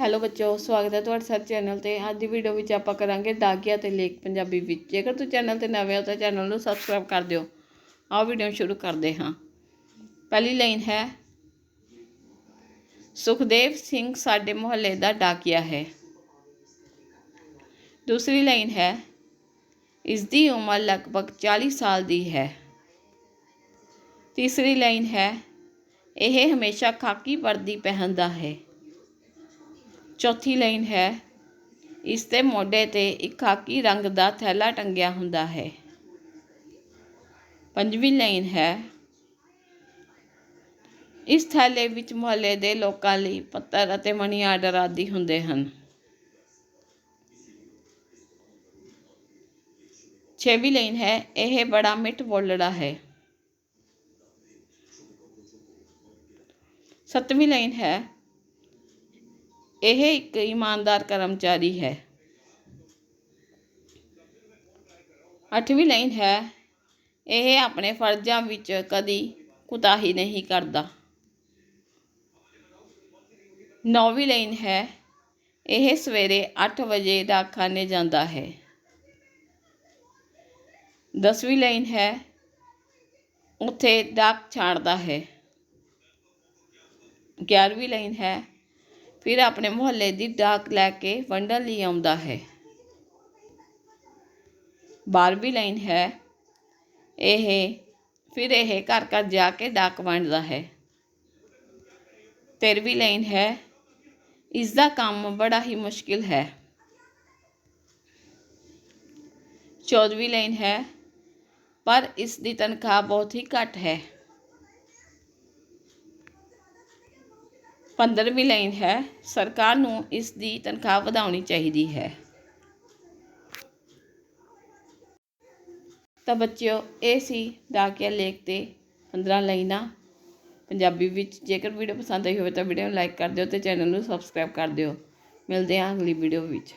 Hello ਬੱਚੋ, ਸਵਾਗਤ ਹੈ ਤੁਹਾਡੇ ਸਾਰੇ ਚੈਨਲ ਤੇ। ਅੱਜ ਦੀ ਵੀਡੀਓ ਵਿੱਚ ਆਪਾਂ ਕਰਾਂਗੇ ਡਾਕੀਆ ਤੇ ਲੇਖ ਪੰਜਾਬੀ ਵਿੱਚ। ਜੇਕਰ ਤੁਸੀਂ ਚੈਨਲ ਤੇ ਨਵੇਂ ਹੋ ਤਾਂ ਚੈਨਲ ਨੂੰ ਸਬਸਕ੍ਰਾਈਬ ਕਰ ਦਿਓ। ਆਓ ਵੀਡੀਓ ਸ਼ੁਰੂ ਕਰਦੇ ਹਾਂ। ਪਹਿਲੀ ਲਾਈਨ ਹੈ, ਸੁਖਦੇਵ ਸਿੰਘ ਸਾਡੇ ਮੁਹੱਲੇ ਦਾ ਡਾਕੀਆ ਹੈ। ਦੂਸਰੀ ਲਾਈਨ ਹੈ ਇਸ ਦੀ ਉਮਰ ਲਗਭਗ 40 ਸਾਲ ਦੀ ਹੈ। ਤੀਸਰੀ ਲਾਈਨ ਹੈ, ਇਹ ਹਮੇਸ਼ਾ ਖਾਕੀ ਵਰਦੀ ਪਹਿਨਦਾ ਹੈ। ਚੌਥੀ ਲਾਈਨ ਹੈ। ਇਸ ਦੇ ਮੋਢੇ ਤੇ ਇੱਕ ਖਾਕੀ ਰੰਗ ਦਾ ਥੈਲਾ ਟੰਗਿਆ ਹੁੰਦਾ ਹੈ। ਪੰਜਵੀਂ ਲਾਈਨ ਹੈ। ਇਸ ਥੈਲੇ ਵਿੱਚ ਮੁਹੱਲੇ ਦੇ ਲੋਕਾਂ ਲਈ ਪੱਤਰ ਅਤੇ ਮਨੀ ਆਰਡਰ ਆਦਿ ਹੁੰਦੇ ਹਨ। ਛੇਵੀਂ ਲਾਈਨ ਹੈ। ਇਹ ਬੜਾ ਮਿੱਠ ਬੋਲੜਾ ਹੈ। ਸੱਤਵੀਂ ਲਾਈਨ ਹੈ। ਇਹ ਇੱਕ ਇਮਾਨਦਾਰ ਕਰਮਚਾਰੀ ਹੈ। ਅੱਠਵੀਂ ਲਾਈਨ ਹੈ, ਇਹ ਆਪਣੇ ਫਰਜ਼ਾਂ ਵਿੱਚ ਕਦੀ ਕੁਤਾਹੀ ਨਹੀਂ ਕਰਦਾ। ਨੌਵੀਂ ਲਾਈਨ ਹੈ, ਇਹ ਸਵੇਰੇ 8 ਵਜੇ ਡਾਕਖਾਨੇ ਜਾਂਦਾ ਹੈ। ਦਸਵੀਂ ਲਾਈਨ ਹੈ, ਉੱਥੇ ਡਾਕ ਛਾੜਦਾ ਹੈ। ਗਿਆਰਵੀਂ ਲਾਈਨ ਹੈ ਫਿਰ ਆਪਣੇ ਮੁਹੱਲੇ ਦੀ ਡਾਕ ਲੈ ਕੇ ਵੰਡਣ ਲਈ ਆਉਂਦਾ ਹੈ ਬਾਰਵੀਂ ਲਾਈਨ ਹੈ ਇਹ ਫਿਰ ਇਹ ਘਰ ਘਰ ਜਾ ਕੇ ਡਾਕ ਵੰਡਦਾ ਹੈ ਤੇਰਵੀਂ ਲਾਈਨ ਹੈ ਇਸ ਦਾ ਕੰਮ ਬੜਾ ਹੀ ਮੁਸ਼ਕਿਲ ਹੈ ਚੌਦਵੀਂ ਲਾਈਨ ਹੈ ਪਰ ਇਸ ਦੀ ਤਨਖਾਹ ਬਹੁਤ ਹੀ ਘੱਟ ਹੈ ਪੰਦਰਵੀਂ ਲਾਈਨ ਹੈ, ਸਰਕਾਰ ਨੂੰ ਇਸ ਦੀ ਤਨਖਾਹ ਵਧਾਉਣੀ ਚਾਹੀਦੀ ਹੈ। ਤਾਂ ਬੱਚਿਓ, ਇਹ ਸੀ ਡਾਕਿਆ ਲੇਖ ਤੇ 15 ਲਾਈਨਾਂ। ਪੰਜਾਬੀ ਵਿੱਚ ਜੇਕਰ ਵੀਡੀਓ ਪਸੰਦ ਆਈ ਹੋਵੇ ਤਾਂ ਵੀਡੀਓ ਨੂੰ ਲਾਈਕ ਕਰ ਦਿਓ ਤੇ ਚੈਨਲ ਨੂੰ ਸਬਸਕ੍ਰਾਈਬ ਕਰ ਦਿਓ। ਮਿਲਦੇ ਹਾਂ ਅਗਲੀ ਵੀਡੀਓ ਵਿੱਚ।